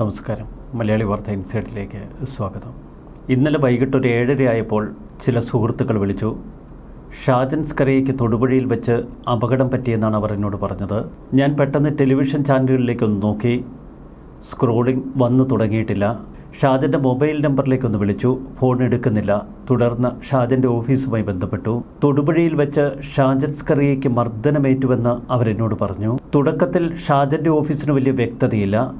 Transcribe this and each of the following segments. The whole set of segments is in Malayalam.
നമസ്കാരം. മലയാളി വാർത്ത ഇൻസൈഡിലേക്ക് സ്വാഗതം. ഇന്നലെ വൈകിട്ട് ഒരു ഏഴര ആയപ്പോൾ ചില സുഹൃത്തുക്കൾ വിളിച്ചു ഷാജൻ സ്കറിയയ്ക്ക് തൊടുപുഴയിൽ വെച്ച് അപകടം പറ്റിയെന്നാണ് അവർ എന്നോട് പറഞ്ഞത്. ഞാൻ പെട്ടെന്ന് ടെലിവിഷൻ ചാനലുകളിലേക്കൊന്ന് നോക്കി. സ്ക്രോളിംഗ് വന്നു തുടങ്ങിയിട്ടില്ല. ഷാജന്റെ മൊബൈൽ നമ്പറിലേക്കൊന്ന് വിളിച്ചു. ഫോൺ എടുക്കുന്നില്ല. തുടർന്ന് ഷാജന്റെ ഓഫീസുമായി ബന്ധപ്പെട്ടു. തൊടുപുഴയിൽ വെച്ച് ഷാജൻ സ്കറിയയ്ക്ക് മർദ്ദനമേറ്റുവെന്ന് അവരെന്നോട് പറഞ്ഞു. തുടക്കത്തിൽ ഷാജന്റെ ഓഫീസിന് വലിയ വ്യക്തതയില്ല.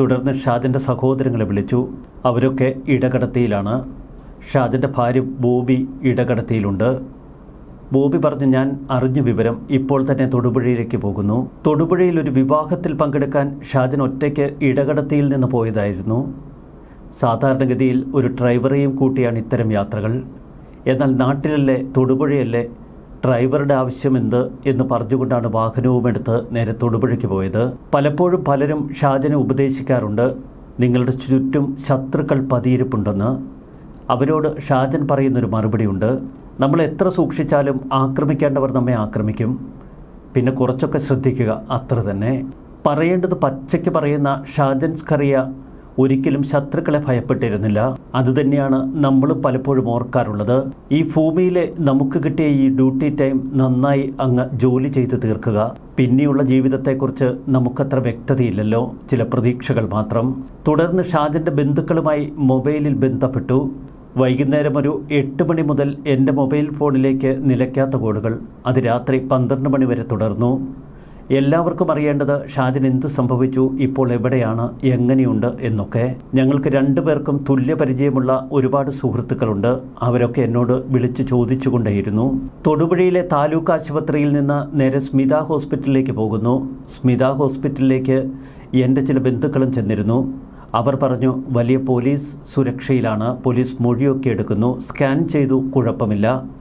തുടർന്ന് ഷാജിന്റെ സഹോദരങ്ങളെ വിളിച്ചു. അവരൊക്കെ ഇടകടത്തിയിലാണ്. ഷാജിന്റെ ഭാര്യ ബോബി ഇടകടത്തിയിലുണ്ട്. ബോബി പറഞ്ഞു ഞാൻ അറിഞ്ഞ വിവരം ഇപ്പോൾ തന്നെ തൊടുപുഴയിലേക്ക് പോകുന്നു. തൊടുപുഴയിൽ ഒരു വിവാഹത്തിൽ പങ്കെടുക്കാൻ ഷാജൻ ഒറ്റയ്ക്ക് ഇടകടത്തിയിൽ നിന്ന് പോയതായിരുന്നു. സാധാരണഗതിയിൽ ഒരു ഡ്രൈവറെയും കൂട്ടിയാണ് ഇത്തരം യാത്രകൾ. എന്നാൽ നാട്ടിലല്ലേ തൊടുപുഴയല്ലേ ഡ്രൈവറുടെ ആവശ്യം ആവശ്യമെന്ത് എന്ന് പറഞ്ഞുകൊണ്ടാണ് വാഹനവും എടുത്ത് നേരെ തൊടുപുഴയ്ക്ക് പോയത്. പലപ്പോഴും പലരും ഷാജനെ ഉപദേശിക്കാറുണ്ട്. നിങ്ങളുടെ ചുറ്റും ശത്രുക്കൾ പതിയിരിപ്പുണ്ടെന്ന്. അവരോട് ഷാജൻ പറയുന്നൊരു മറുപടിയുണ്ട്. നമ്മൾ എത്ര സൂക്ഷിച്ചാലും ആക്രമിക്കേണ്ടവർ നമ്മെ ആക്രമിക്കും. പിന്നെ കുറച്ചൊക്കെ ശ്രദ്ധിക്കുക അത്ര തന്നെ. പറയേണ്ടത് പച്ചയ്ക്ക് പറയുന്ന ഷാജൻസ് സ്കറിയ ഒരിക്കലും ശത്രുക്കളെ ഭയപ്പെട്ടിരുന്നില്ല. അതുതന്നെയാണ് നമ്മൾ പലപ്പോഴും ഓർക്കാറുള്ളത്. ഈ ഭൂമിയിലെ നമുക്ക് കിട്ടിയ ഈ ഡ്യൂട്ടി ടൈം നന്നായി അങ്ങ് ജോലി ചെയ്ത് തീർക്കുക. പിന്നെയുള്ള ജീവിതത്തെക്കുറിച്ച് നമുക്കത്ര വ്യക്തതയില്ലല്ലോ. ചില പ്രതീക്ഷകൾ മാത്രം. തുടർന്ന് ഷാജന്റെ ബന്ധുക്കളുമായി മൊബൈലിൽ ബന്ധപ്പെട്ടു. വൈകുന്നേരം ഒരു എട്ട് മണി മുതൽ എന്റെ മൊബൈൽ ഫോണിലേക്ക് നിലയ്ക്കാത്ത കോളുകൾ. അത് രാത്രി പന്ത്രണ്ട് മണി വരെ തുടർന്നു. എല്ലാവർക്കും അറിയേണ്ടത് ഷാജിന് എന്ത് സംഭവിച്ചു ഇപ്പോൾ എവിടെയാണ് എങ്ങനെയുണ്ട് എന്നൊക്കെ. ഞങ്ങൾക്ക് രണ്ടുപേർക്കും തുല്യ പരിചയമുള്ള ഒരുപാട് സുഹൃത്തുക്കളുണ്ട്. അവരൊക്കെ എന്നോട് വിളിച്ചു ചോദിച്ചുകൊണ്ടേയിരുന്നു. തൊടുപുഴയിലെ താലൂക്ക് ആശുപത്രിയിൽ നിന്ന് നേരെ സ്മിത ഹോസ്പിറ്റലിലേക്ക് പോകുന്നു. സ്മിത ഹോസ്പിറ്റലിലേക്ക് എന്റെ ചില ബന്ധുക്കളും ചെന്നിരുന്നു. അവർ പറഞ്ഞു വലിയ പോലീസ് സുരക്ഷയിലാണ്. പോലീസ് മൊഴിയൊക്കെ എടുക്കുന്നു. സ്കാൻ ചെയ്തു കുഴപ്പമില്ല.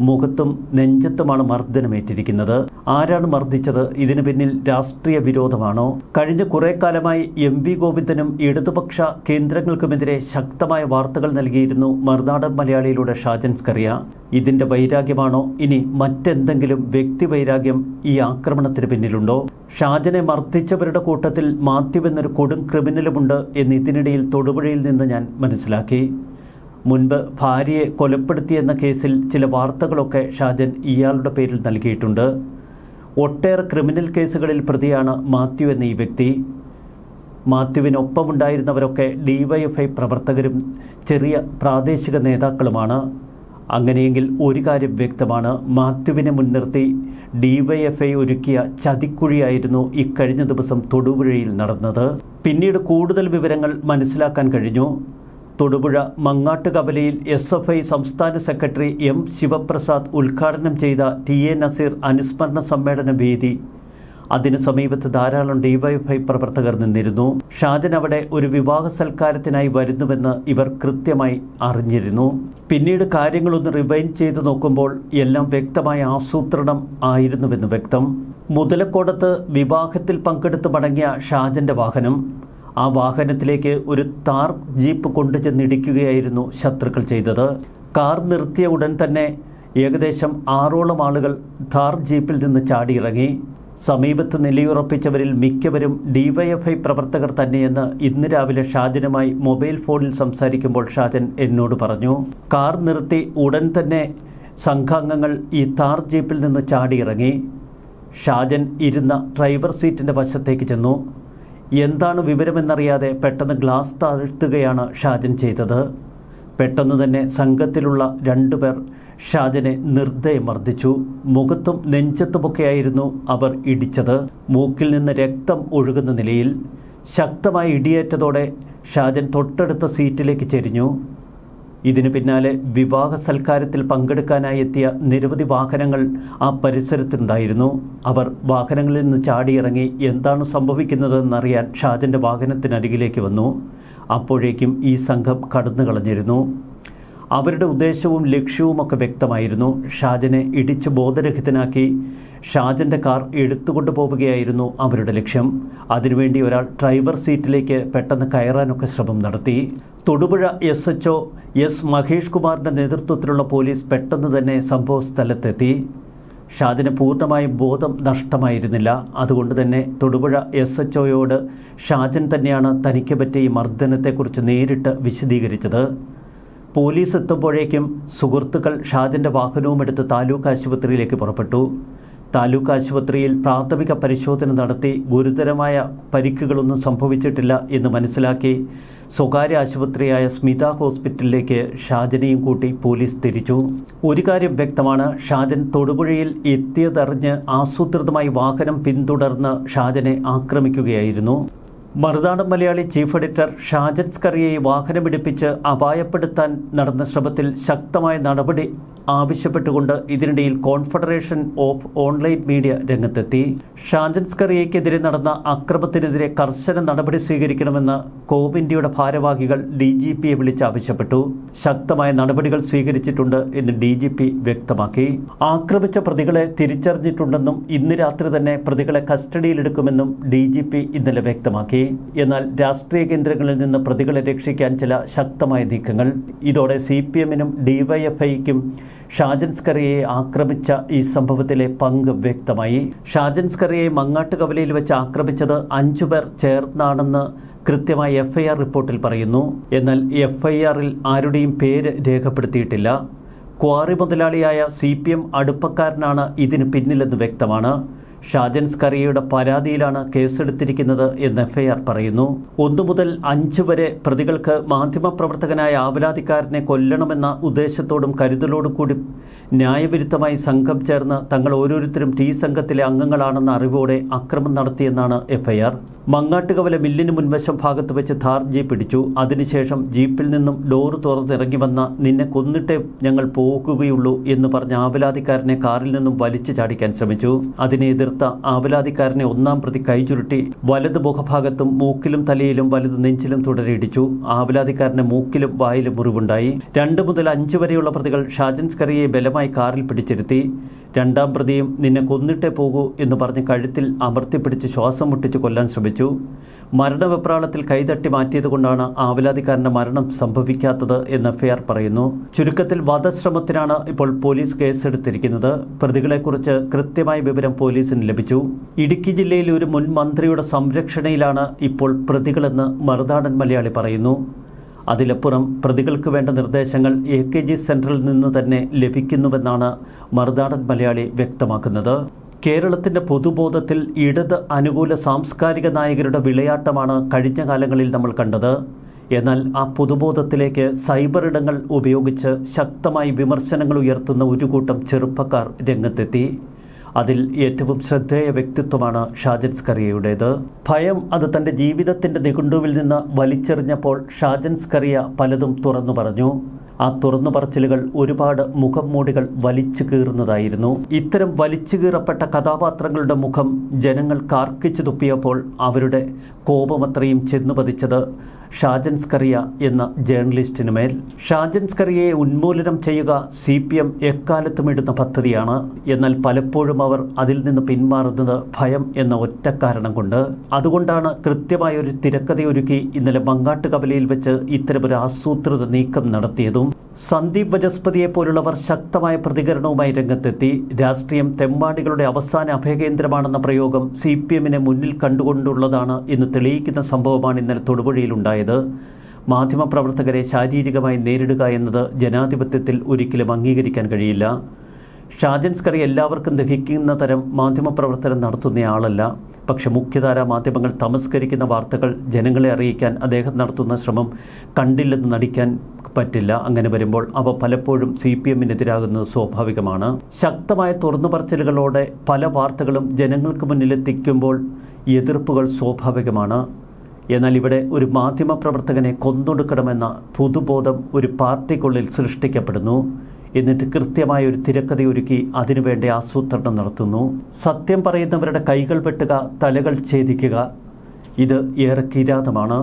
മുഖത്തും നെഞ്ചത്തുമാണ് മർദ്ദനമേറ്റിരിക്കുന്നത്. ആരാണ് മർദ്ദിച്ചത്? ഇതിന് പിന്നിൽ രാഷ്ട്രീയ വിരോധമാണോ? കഴിഞ്ഞ കുറേ കാലമായി എം വി ഗോവിന്ദനും ഇടതുപക്ഷ കേന്ദ്രങ്ങൾക്കുമെതിരെ ശക്തമായ വാർത്തകൾ നൽകിയിരുന്നു മറുനാടൻ മലയാളിയിലൂടെ ഷാജൻ സ്കറിയ. ഇതിന്റെ വൈരാഗ്യമാണോ? ഇനി മറ്റെന്തെങ്കിലും വ്യക്തി വൈരാഗ്യം ഈ ആക്രമണത്തിന് പിന്നിലുണ്ടോ? ഷാജനെ മർദ്ദിച്ചവരുടെ കൂട്ടത്തിൽ മാത്യു എന്നൊരു കൊടും ക്രിമിനലുമുണ്ട് എന്ന് ഇതിനിടയിൽ തൊടുപുഴയിൽ നിന്ന് ഞാൻ മനസ്സിലാക്കി. മുൻപ് ഭാര്യയെ കൊലപ്പെടുത്തിയെന്ന കേസിൽ ചില വാർത്തകളൊക്കെ ഷാജൻ ഇയാളുടെ പേരിൽ നൽകിയിട്ടുണ്ട്. ഒട്ടേറെ ക്രിമിനൽ കേസുകളിൽ പ്രതിയാണ് മാത്യു എന്ന ഈ വ്യക്തി. മാത്യുവിനൊപ്പമുണ്ടായിരുന്നവരൊക്കെ ഡിവൈഎഫ്ഐ പ്രവർത്തകരും ചെറിയ പ്രാദേശിക നേതാക്കളുമാണ്. അങ്ങനെയെങ്കിൽ ഒരു കാര്യം വ്യക്തമാണ് മാത്യുവിനെ മുൻനിർത്തി ഡിവൈഎഫ്ഐ ഒരുക്കിയ ചതിക്കുഴിയായിരുന്നു ഇക്കഴിഞ്ഞ ദിവസം തൊടുപുഴയിൽ നടന്നത്. പിന്നീട് കൂടുതൽ വിവരങ്ങൾ മനസ്സിലാക്കാൻ കഴിഞ്ഞു. തൊടുപുഴ മങ്ങാട്ടുകവലയിൽ എസ് എഫ് ഐ സംസ്ഥാന സെക്രട്ടറി എം ശിവപ്രസാദ് ഉദ്ഘാടനം ചെയ്ത ടി എ നസീർ അനുസ്മരണ സമ്മേളന വേദി. അതിന് സമീപത്ത് ധാരാളം ഡിവൈഎഫ്ഐ പ്രവർത്തകർ നിന്നിരുന്നു. ഷാജൻ അവിടെ ഒരു വിവാഹ സൽക്കാരത്തിനായി വരുന്നുവെന്ന് ഇവർ കൃത്യമായി അറിഞ്ഞിരുന്നു. പിന്നീട് കാര്യങ്ങളൊന്ന് റിവൈൻഡ് ചെയ്തു നോക്കുമ്പോൾ എല്ലാം വ്യക്തമായ ആസൂത്രണം ആയിരുന്നുവെന്ന് വ്യക്തം. മുതലക്കോടത്ത് വിവാഹത്തിൽ പങ്കെടുത്ത് മടങ്ങിയ ഷാജന്റെ വാഹനം ആ വാഹനത്തിലേക്ക് ഒരു താർ ജീപ്പ് കൊണ്ടുചെന്നിടിക്കുകയായിരുന്നു ശത്രുക്കൾ ചെയ്തത്. കാർ നിർത്തിയ ഉടൻ തന്നെ ഏകദേശം ആറോളം ആളുകൾ താർ ജീപ്പിൽ നിന്ന് ചാടിയിറങ്ങി. സമീപത്ത് നിലയുറപ്പിച്ചവരിൽ മിക്കവരും ഡിവൈഎഫ്ഐ പ്രവർത്തകർ തന്നെയെന്ന് ഇന്ന് രാവിലെ ഷാജനുമായി മൊബൈൽ ഫോണിൽ സംസാരിക്കുമ്പോൾ ഷാജൻ എന്നോട് പറഞ്ഞു. കാർ നിർത്തി ഉടൻ തന്നെ സംഘാംഗങ്ങൾ ഈ താർ ജീപ്പിൽ നിന്ന് ചാടിയിറങ്ങി. ഷാജൻ ഇരുന്ന ഡ്രൈവർ സീറ്റിന്റെ വശത്തേക്ക് ചെന്നു. എന്താണ് വിവരമെന്നറിയാതെ പെട്ടെന്ന് ഗ്ലാസ് താഴ്ത്തുകയാണ് ഷാജൻ ചെയ്തത്. പെട്ടെന്ന് തന്നെ സംഘത്തിലുള്ള രണ്ടു പേർ ഷാജനെ നിർദ്ദയം മർദ്ദിച്ചു. മുഖത്തും നെഞ്ചത്തുമൊക്കെയായിരുന്നു അവർ ഇടിച്ചത്. മൂക്കിൽ നിന്ന് രക്തം ഒഴുകുന്ന നിലയിൽ ശക്തമായി ഇടിയേറ്റതോടെ ഷാജൻ തൊട്ടടുത്ത സീറ്റിലേക്ക് ചെരിഞ്ഞു. ഇതിനു പിന്നാലെ വിവാഹ സൽക്കാരത്തിൽ പങ്കെടുക്കാനായി എത്തിയ നിരവധി വാഹനങ്ങൾ ആ പരിസരത്തുണ്ടായിരുന്നു. അവർ വാഹനങ്ങളിൽ നിന്ന് ചാടിയിറങ്ങി എന്താണ് സംഭവിക്കുന്നതെന്നറിയാൻ ഷാജന്റെ വാഹനത്തിനരികിലേക്ക് വന്നു. അപ്പോഴേക്കും ഈ സംഘം കടന്നു കളഞ്ഞിരുന്നു അവരുടെ ഉദ്ദേശവും ലക്ഷ്യവും ഒക്കെ വ്യക്തമായിരുന്നു. ഷാജനെ ഇടിച്ച് ബോധരഹിതനാക്കി ഷാജന്റെ കാർ എടുത്തുകൊണ്ട് പോവുകയായിരുന്നു അവരുടെ ലക്ഷ്യം. അതിനുവേണ്ടി ഒരാൾ ഡ്രൈവർ സീറ്റിലേക്ക് പെട്ടെന്ന് കയറാനൊക്കെ ശ്രമം നടത്തി. Thodupuzha S H S Mahesh കുമാറിന്റെ നേതൃത്വത്തിലുള്ള പോലീസ് പെട്ടെന്ന് തന്നെ സംഭവ സ്ഥലത്തെത്തി. ഷാജിന് പൂർണമായും ബോധം നഷ്ടമായിരുന്നില്ല. അതുകൊണ്ട് തന്നെ തൊടുപുഴ എസ് എച്ച് ഒയോട് ഷാജൻ തന്നെയാണ് തനിക്ക് പറ്റിയ ഈ മർദ്ദനത്തെക്കുറിച്ച് നേരിട്ട് വിശദീകരിച്ചത്. പോലീസ് എത്തുമ്പോഴേക്കും സുഹൃത്തുക്കൾ ഷാജിന്റെ വാഹനവും എടുത്ത് താലൂക്ക് ആശുപത്രിയിലേക്ക് പുറപ്പെട്ടു. താലൂക്ക് ആശുപത്രിയിൽ പ്രാഥമിക പരിശോധന നടത്തി ഗുരുതരമായ പരിക്കുകളൊന്നും സംഭവിച്ചിട്ടില്ല എന്ന് മനസ്സിലാക്കി സ്വകാര്യ ആശുപത്രിയായ സ്മിത ഹോസ്പിറ്റലിലേക്ക് ഷാജനെയും കൂട്ടി പോലീസ് തിരിച്ചു. ഒരു കാര്യം വ്യക്തമാണ് ഷാജൻ തൊടുപുഴയിൽ എത്തിയതറിഞ്ഞ് ആസൂത്രിതമായി വാഹനം പിന്തുടർന്ന് ഷാജനെ ആക്രമിക്കുകയായിരുന്നു. മറുനാടൻ മലയാളി ചീഫ് എഡിറ്റർ ഷാജൻ സ്കറിയെ വാഹനമിടിപ്പിച്ച് അപായപ്പെടുത്താൻ നടന്ന ശ്രമത്തിൽ ശക്തമായ നടപടി ആവശ്യപ്പെട്ടുകൊണ്ട് ഇതിനിടയിൽ കോൺഫെഡറേഷൻ ഓഫ് ഓൺലൈൻ മീഡിയ രംഗത്തെത്തി. ഷാജൻ സ്കറിയയ്ക്കെതിരെ നടന്ന അക്രമത്തിനെതിരെ കർശന നടപടി സ്വീകരിക്കണമെന്ന് കോവിന്ത്യയുടെ ഭാരവാഹികൾ ഡി ജി പിയെ വിളിച്ച് ആവശ്യപ്പെട്ടു ശക്തമായ നടപടികൾ സ്വീകരിച്ചിട്ടുണ്ട് എന്ന് ഡി ജി പി വ്യക്തമാക്കി. ആക്രമിച്ച പ്രതികളെ തിരിച്ചറിഞ്ഞിട്ടുണ്ടെന്നും ഇന്ന് രാത്രി തന്നെ പ്രതികളെ കസ്റ്റഡിയിലെടുക്കുമെന്നും ഡി ജി പി ഇന്നലെ വ്യക്തമാക്കി. എന്നാൽ രാഷ്ട്രീയ കേന്ദ്രങ്ങളിൽ നിന്ന് പ്രതികളെ രക്ഷിക്കാൻ ചില ശക്തമായ നീക്കങ്ങൾ. ഇതോടെ സി പി എമ്മിനും ഡിവൈഎഫ്ഐക്കും ഷാജൻ സ്കറിയെ ആക്രമിച്ച ഈ സംഭവത്തിലെ പങ്ക് വ്യക്തമായി. ഷാജൻസ്കറിയെ മങ്ങാട്ടുകവലയിൽ വെച്ച് ആക്രമിച്ചത് അഞ്ചു പേർ ചേർന്നാണെന്ന് കൃത്യമായി എഫ് ഐ ആർ റിപ്പോർട്ടിൽ പറയുന്നു. എന്നാൽ എഫ് ഐ ആറിൽ ആരുടെയും പേര് രേഖപ്പെടുത്തിയിട്ടില്ല. ക്വാറി മുതലാളിയായ സി പി എം അടുപ്പക്കാരനാണ് ഇതിന് പിന്നിലെന്ന് വ്യക്തമാണ്. ഷാജൻ കറിയയുടെ പരാതിയിലാണ് കേസെടുത്തിരിക്കുന്നത് എന്ന് എഫ്ഐആർ പറയുന്നു. ഒന്നു മുതൽ അഞ്ച് വരെ പ്രതികൾക്ക് മാധ്യമപ്രവർത്തകനായ ആവലാതിക്കാരനെ കൊല്ലണമെന്ന ഉദ്ദേശത്തോടും കരുതലോടും കൂടി ന്യായവിരുദ്ധമായി സംഘം ചേർന്ന് തങ്ങൾ ഓരോരുത്തരും ടി സംഘത്തിലെ അംഗങ്ങളാണെന്ന അറിവോടെ അക്രമം നടത്തിയെന്നാണ് എഫ്ഐആർ. മങ്ങാട്ടുകവല മില്ലിന് മുൻവശം ഭാഗത്ത് വെച്ച് ഥാർ ജീപ്പ് പിടിച്ചു. അതിനുശേഷം ജീപ്പിൽ നിന്നും ഡോറ് തുറന്നിറങ്ങി വന്ന നിന്നെ കൊന്നിട്ടേ ഞങ്ങൾ പോകുകയുള്ളൂ എന്ന് പറഞ്ഞ ആവലാതിക്കാരനെ കാറിൽ നിന്നും വലിച്ചു ചാടിക്കാൻ ശ്രമിച്ചു. അതിനെ എതിർത്ത ആവലാതിക്കാരനെ ഒന്നാം പ്രതി കൈചുരുട്ടി വലത് മുഖഭാഗത്തും മൂക്കിലും തലയിലും വലത് നെഞ്ചിലും തുടരെയിടിച്ചു ആവലാതിക്കാരന് മൂക്കിലും വായിലും മുറിവുണ്ടായി. രണ്ട് മുതൽ അഞ്ച് വരെയുള്ള പ്രതികൾ ഷാജൻസ്കറിയെ ബലമായി കാറിൽ പിടിച്ചിരുത്തി. രണ്ടാം പ്രതിയും നിന്നെ കൊന്നിട്ടേ പോകൂ എന്ന് പറഞ്ഞ് കഴുത്തിൽ അമർത്തിപ്പിടിച്ച് ശ്വാസം മുട്ടിച്ച് കൊല്ലാൻ ശ്രമിച്ചു. മരണവെപ്രാളത്തിൽ കൈതട്ടി മാറ്റിയതുകൊണ്ടാണ് ആവലാതിക്കാരന്റെ മരണം സംഭവിക്കാത്തത് എന്ന് എഫ്ഐആർ പറയുന്നു. ചുരുക്കത്തിൽ വധശ്രമത്തിനാണ് ഇപ്പോൾ പോലീസ് കേസെടുത്തിരിക്കുന്നത്. പ്രതികളെക്കുറിച്ച് കൃത്യമായ വിവരം പോലീസിന് ലഭിച്ചു. ഇടുക്കി ജില്ലയിലെ ഒരു മുൻ മന്ത്രിയുടെ സംരക്ഷണയിലാണ് ഇപ്പോൾ പ്രതികളെന്ന് മറുനാടൻ മലയാളി പറയുന്നു. അതിലപ്പുറം പ്രതികൾക്ക് വേണ്ട നിർദ്ദേശങ്ങൾ എ കെ ജി സെന്ററിൽ നിന്ന് തന്നെ ലഭിക്കുന്നുവെന്നാണ് മറുനാടൻ മലയാളി വ്യക്തമാക്കുന്നത്. കേരളത്തിന്റെ പൊതുബോധത്തിൽ ഇടത് അനുകൂല സാംസ്കാരിക നായകരുടെ വിളയാട്ടമാണ് കഴിഞ്ഞ കാലങ്ങളിൽ നമ്മൾ കണ്ടത്. എന്നാൽ ആ പൊതുബോധത്തിലേക്ക് സൈബർ ഇടങ്ങൾ ഉപയോഗിച്ച് ശക്തമായി വിമർശനങ്ങൾ ഉയർത്തുന്ന ഒരു കൂട്ടം ചെറുപ്പക്കാർ രംഗത്തെത്തി. അതിൽ ഏറ്റവും ശ്രദ്ധേയ വ്യക്തിത്വമാണ് ഷാജൻ സ്കറിയയുടേത്. ഭയം അത് തന്റെ ജീവിതത്തിന്റെ നിഘണ്ടുവിൽ നിന്ന് വലിച്ചെറിഞ്ഞപ്പോൾ ഷാജൻ സ്കറിയ പലതും തുറന്നു പറഞ്ഞു. ആ തുറന്നു പറച്ചിലുകൾ ഒരുപാട് മുഖം മൂടികൾ വലിച്ചു കീറുന്നതായിരുന്നു. ഇത്തരം വലിച്ചു കീറപ്പെട്ട കഥാപാത്രങ്ങളുടെ മുഖം ജനങ്ങൾ കാർക്കിച്ചു തുപ്പിയപ്പോൾ അവരുടെ കോപമത്രയും ചെന്നു പതിച്ചത് ഷാജൻ സ്കറിയ എന്ന ജേർണലിസ്റ്റിന് മേൽ. ഷാജൻ സ്കറിയയെ ഉന്മൂലനം ചെയ്യുക സി പി എം എക്കാലത്തും ഇടുന്ന പദ്ധതിയാണ്. എന്നാൽ പലപ്പോഴും അവർ അതിൽ നിന്ന് പിന്മാറുന്നത് ഭയം എന്ന ഒറ്റ കാരണം കൊണ്ട്. അതുകൊണ്ടാണ് കൃത്യമായ ഒരു തിരക്കഥയൊരുക്കി ഇന്നലെ മങ്ങാട്ടുകവലയിൽ വെച്ച് ഇത്തരമൊരു ആസൂത്രിത നീക്കം നടത്തിയതും. സന്ദീപ് വജസ്പതിയെ പോലുള്ളവർ ശക്തമായ പ്രതികരണവുമായി രംഗത്തെത്തി. രാഷ്ട്രീയം തെമ്മാടികളുടെ അവസാന അഭയകേന്ദ്രമാണെന്ന പ്രയോഗം സി പി എമ്മിനെ മുന്നിൽ കണ്ടുകൊണ്ടുള്ളതാണ് എന്ന് തെളിയിക്കുന്ന സംഭവമാണ് ഇന്നലെ തൊടുപുഴയിലുണ്ടായത്. മാധ്യമപ്രവർത്തകരെ ശാരീരികമായി നേരിടുക എന്നത് ജനാധിപത്യത്തിൽ ഒരിക്കലും അംഗീകരിക്കാൻ കഴിയില്ല. ഷാജൻസ്കറി എല്ലാവർക്കും ദഹിക്കുന്ന തരം മാധ്യമപ്രവർത്തനം നടത്തുന്നയാളല്ല പക്ഷെ മുഖ്യധാര മാധ്യമങ്ങൾ തമസ്കരിക്കുന്ന വാർത്തകൾ ജനങ്ങളെ അറിയിക്കാൻ അദ്ദേഹം നടത്തുന്ന ശ്രമം കണ്ടില്ലെന്ന് നടിക്കാൻ പറ്റില്ല. അങ്ങനെ വരുമ്പോൾ അവ പലപ്പോഴും സി പി എമ്മിനെതിരാകുന്നത് സ്വാഭാവികമാണ്. ശക്തമായ തുറന്നുപറച്ചിലുകളോടെ പല വാർത്തകളും ജനങ്ങൾക്ക് മുന്നിലെത്തിക്കുമ്പോൾ എതിർപ്പുകൾ സ്വാഭാവികമാണ്. എന്നാൽ ഇവിടെ ഒരു മാധ്യമപ്രവർത്തകനെ കൊന്നൊടുക്കണമെന്ന പുതുബോധം ഒരു പാർട്ടിക്കുള്ളിൽ സൃഷ്ടിക്കപ്പെടുന്നു. എന്നിട്ട് കൃത്യമായ ഒരു തിരക്കഥയൊരുക്കി അതിനുവേണ്ടി ആസൂത്രണം നടത്തുന്നു. സത്യം പറയുന്നവരുടെ കൈകൾ വെട്ടുക തലകൾ ഛേദിക്കുക ഇത് ഏറെ കിരാതമാണ്.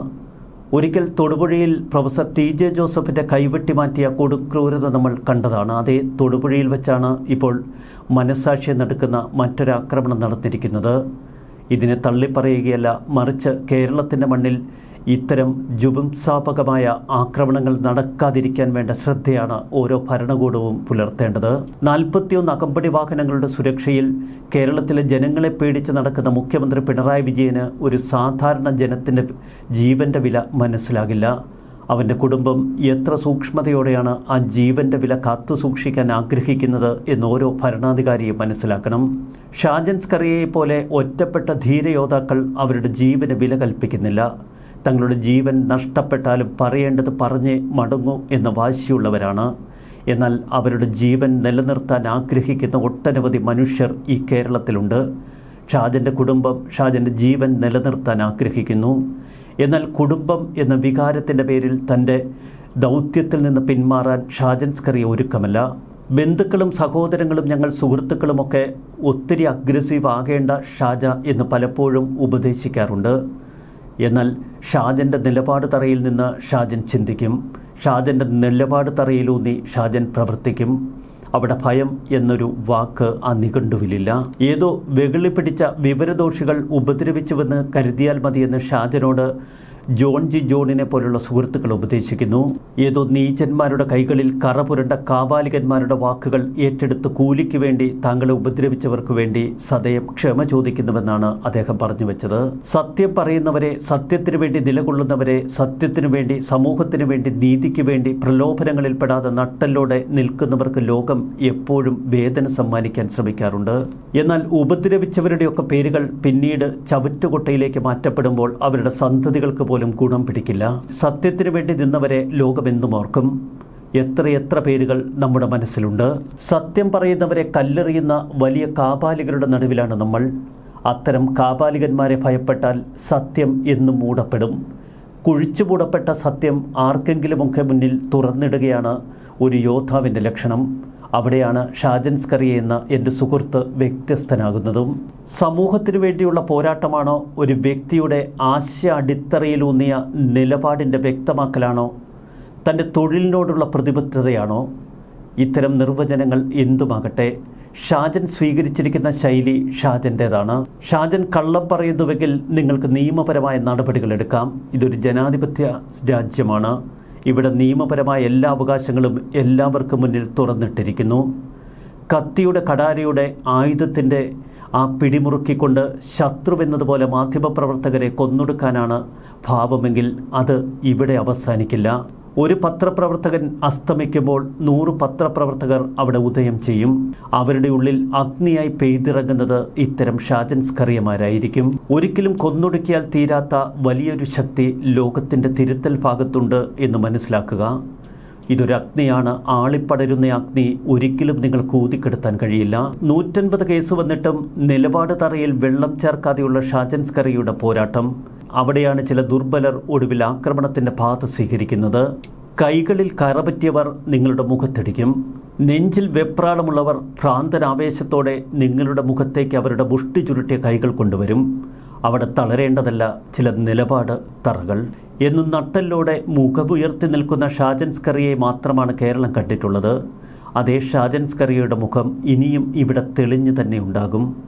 ഒരിക്കൽ തൊടുപുഴയിൽ പ്രൊഫസർ ടി ജെ ജോസഫിന്റെ കൈവെട്ടി മാറ്റിയ കൊടുക്രൂരത നമ്മൾ കണ്ടതാണ്. അതേ തൊടുപുഴയിൽ വെച്ചാണ് ഇപ്പോൾ മനസ്സാക്ഷി നടക്കുന്ന മറ്റൊരാക്രമണം നടന്നിരിക്കുന്നത്. ഇതിനെ തള്ളിപ്പറയുകയല്ല. മറിച്ച് കേരളത്തിന്റെ മണ്ണിൽ ഇത്തരം ജുബുംസാപകമായ ആക്രമണങ്ങൾ നടക്കാതിരിക്കാൻ വേണ്ട ശ്രദ്ധയാണ് ഓരോ ഭരണകൂടവും പുലർത്തേണ്ടത്. നാൽപ്പത്തിയൊന്ന് അകമ്പടി വാഹനങ്ങളുടെ സുരക്ഷയിൽ കേരളത്തിലെ ജനങ്ങളെ പേടിച്ച് നടക്കുന്ന മുഖ്യമന്ത്രി പിണറായി വിജയന് ഒരു സാധാരണ ജനത്തിന്റെ ജീവന്റെ വില മനസ്സിലാകില്ല. അവന്റെ കുടുംബം എത്ര സൂക്ഷ്മതയോടെയാണ് ആ ജീവന്റെ വില കാത്തു സൂക്ഷിക്കാൻ ആഗ്രഹിക്കുന്നത് എന്ന് ഓരോ ഭരണാധികാരിയും മനസ്സിലാക്കണം. ഷാജൻ സ്കറിയയെ പോലെ ഒറ്റപ്പെട്ട ധീരയോദ്ധാക്കൾ അവരുടെ ജീവന് വില കൽപ്പിക്കുന്നില്ല. തങ്ങളുടെ ജീവൻ നഷ്ടപ്പെട്ടാലും പറയേണ്ടത് പറഞ്ഞേ മടങ്ങൂ എന്ന വാശിയുള്ളവരാണ്. എന്നാൽ അവരുടെ ജീവൻ നിലനിർത്താൻ ആഗ്രഹിക്കുന്ന ഒട്ടനവധി മനുഷ്യർ ഈ കേരളത്തിലുണ്ട്. ഷാജന്റെ കുടുംബം ഷാജന്റെ ജീവൻ നിലനിർത്താൻ ആഗ്രഹിക്കുന്നു. എന്നാൽ കുടുംബം എന്ന വികാരത്തിന്റെ പേരിൽ തന്റെ ദൗത്യത്തിൽ നിന്ന് പിന്മാറാൻ ഷാജൻ സ്കറിയ ഒരുക്കമല്ല. ബന്ധുക്കളും സഹോദരങ്ങളും ഞങ്ങൾ സുഹൃത്തുക്കളുമൊക്കെ ഒത്തിരി അഗ്രസീവ് ആകേണ്ട ഷാജ എന്ന് പലപ്പോഴും ഉപദേശിക്കാറുണ്ട്. എന്നാൽ ഷാജന്റെ നിലപാട് തറയിൽ നിന്ന് ഷാജൻ ചിന്തിക്കും. ഷാജന്റെ നിലപാട് തറയിലൂന്നി ഷാജൻ പ്രവർത്തിക്കും. അവിടെ ഭയം എന്നൊരു വാക്ക് ആ നിഘണ്ടുവിലില്ല. ഏതോ വെകിളി പിടിച്ച വിവരദോഷികൾ ഉപദ്രവിച്ചുവെന്ന് കരുതിയാൽ മതിയെന്ന് ഷാജനോട് ജോൺ ജി ജോണിനെ പോലുള്ള സുഹൃത്തുക്കൾ ഉപദേശിക്കുന്നു. ഏതോ നീചന്മാരുടെ കൈകളിൽ കറ പുരണ്ട കാബാലികന്മാരുടെ വാക്കുകൾ ഏറ്റെടുത്ത് കൂലിക്ക് വേണ്ടി താങ്കളെ ഉപദ്രവിച്ചവർക്ക് വേണ്ടി സദയം ക്ഷമ ചോദിക്കുന്നുവെന്നാണ് അദ്ദേഹം പറഞ്ഞു വെച്ചത്. സത്യം പറയുന്നവരെ സത്യത്തിനു വേണ്ടി നിലകൊള്ളുന്നവരെ സത്യത്തിനു വേണ്ടി സമൂഹത്തിനു വേണ്ടി നീതിക്ക് വേണ്ടി പ്രലോഭനങ്ങളിൽ പെടാതെ നട്ടല്ലോടെ നിൽക്കുന്നവർക്ക് ലോകം എപ്പോഴും വേദന സമ്മാനിക്കാൻ ശ്രമിക്കാറുണ്ട്. എന്നാൽ ഉപദ്രവിച്ചവരുടെയൊക്കെ പേരുകൾ പിന്നീട് ചവറ്റുകൊട്ടയിലേക്ക് മാറ്റപ്പെടുമ്പോൾ അവരുടെ സന്തതികൾക്ക് പോലും ഗുണം പിടിക്കില്ല. സത്യത്തിനു വേണ്ടി നിന്നവരെ ലോകമെന്നും ഓർക്കും. എത്രയെത്ര പേരുകൾ നമ്മുടെ മനസ്സിലുണ്ട്. സത്യം പറയുന്നവരെ കല്ലെറിയുന്ന വലിയ കാപാലികരുടെ നടുവിലാണ് നമ്മൾ. അത്തരം കാപാലികന്മാരെ ഭയപ്പെട്ടാൽ സത്യം എന്നും മൂടപ്പെടും. കുഴിച്ചു മൂടപ്പെട്ട സത്യം ആർക്കെങ്കിലുമൊക്കെ മുന്നിൽ തുറന്നിടുകയാണ് ഒരു യോദ്ധാവിന്റെ ലക്ഷണം. അവിടെയാണ് ഷാജൻ സ്കറിയ എന്ന എന്റെ സുഹൃത്ത് വ്യത്യസ്തനാകുന്നതും. സമൂഹത്തിനു വേണ്ടിയുള്ള പോരാട്ടമാണോ ഒരു വ്യക്തിയുടെ ആശയ അടിത്തറയിലൂന്നിയ നിലപാടിന്റെ വ്യക്തമാക്കലാണോ തന്റെ തൊഴിലിനോടുള്ള പ്രതിബദ്ധതയാണോ ഇത്തരം നിർവചനങ്ങൾ എന്തുമാകട്ടെ ഷാജൻ സ്വീകരിച്ചിരിക്കുന്ന ശൈലി ഷാജന്റേതാണ്. ഷാജൻ കള്ളം പറയുന്നുവെങ്കിൽ നിങ്ങൾക്ക് നിയമപരമായ നടപടികൾ എടുക്കാം ഇതൊരു ജനാധിപത്യ രാജ്യമാണ്. ഇവിടെ നിയമപരമായ എല്ലാ അവകാശങ്ങളും എല്ലാവർക്കും മുന്നിൽ തുറന്നിട്ടിരിക്കുന്നു. കത്തിയുടെ കടാരയുടെ ആയുധത്തിന്റെ ആ പിടിമുറുക്കിക്കൊണ്ട് ശത്രുവെന്നതുപോലെ മാധ്യമപ്രവർത്തകരെ കൊന്നൊടുക്കാനാണ് ഭാവമെങ്കിൽ അത് ഇവിടെ അവസാനിക്കില്ല. ഒരു പത്രപ്രവർത്തകൻ അസ്തമിക്കുമ്പോൾ നൂറ് പത്രപ്രവർത്തകർ അവിടെ ഉദയം ചെയ്യും. അവരുടെ ഉള്ളിൽ അഗ്നിയായി പെയ്തിറങ്ങുന്നത് ഇത്തരം ഷാജൻ സ്കറിയമാരായിരിക്കും ഒരിക്കലും കൊന്നൊടുക്കിയാൽ തീരാത്ത വലിയൊരു ശക്തി ലോകത്തിന്റെ തിരുത്തൽ ഭാഗത്തുണ്ട് എന്ന് മനസ്സിലാക്കുക. ഇതൊരു അഗ്നിയാണ്. ആളിപ്പടരുന്ന അഗ്നി ഒരിക്കലും നിങ്ങൾ കൂതിക്കെടുത്താൻ കഴിയില്ല. നൂറ്റൻപത് കേസ് വന്നിട്ടും നിലപാട് തറയിൽ വെള്ളം ചേർക്കാതെയുള്ള ഷാജൻസ്കറിയുടെ പോരാട്ടം. അവിടെയാണ് ചില ദുർബലർ ഒടുവിൽ ആക്രമണത്തിന്റെ പാത സ്വീകരിക്കുന്നത്. കൈകളിൽ കറപറ്റിയവർ നിങ്ങളുടെ മുഖത്തടിക്കും. നെഞ്ചിൽ വെപ്രാളമുള്ളവർ ഭ്രാന്തനാവേശത്തോടെ നിങ്ങളുടെ മുഖത്തേക്ക് അവരുടെ മുഷ്ടി ചുരുട്ടിയ കൈകൾ കൊണ്ടുവരും. അവിടെ തളരേണ്ടതല്ല ചില നിലപാട് തറകൾ. എന്നും നട്ടല്ലോടെ മുഖമുയർത്തി നിൽക്കുന്ന ഷാജൻസ്കറിയെ മാത്രമാണ് കേരളം കണ്ടിട്ടുള്ളത്. അതേ ഷാജൻസ്കറിയയുടെ മുഖം ഇനിയും ഇവിടെ തെളിഞ്ഞു തന്നെ ഉണ്ടാകും.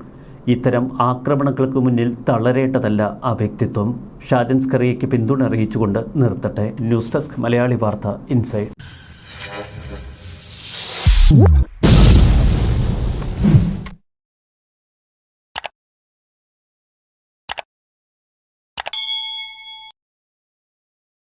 ഇത്തരം ആക്രമണങ്ങൾക്ക് മുന്നിൽ തളരേണ്ടതല്ല ആ വ്യക്തിത്വം. ഷാജൻ സ്കറിയയ്ക്ക് പിന്തുണ അറിയിച്ചുകൊണ്ട് നിർത്തട്ടെ. ന്യൂസ് ഡെസ്ക് മലയാളി വാർത്ത ഇൻസൈഡ്.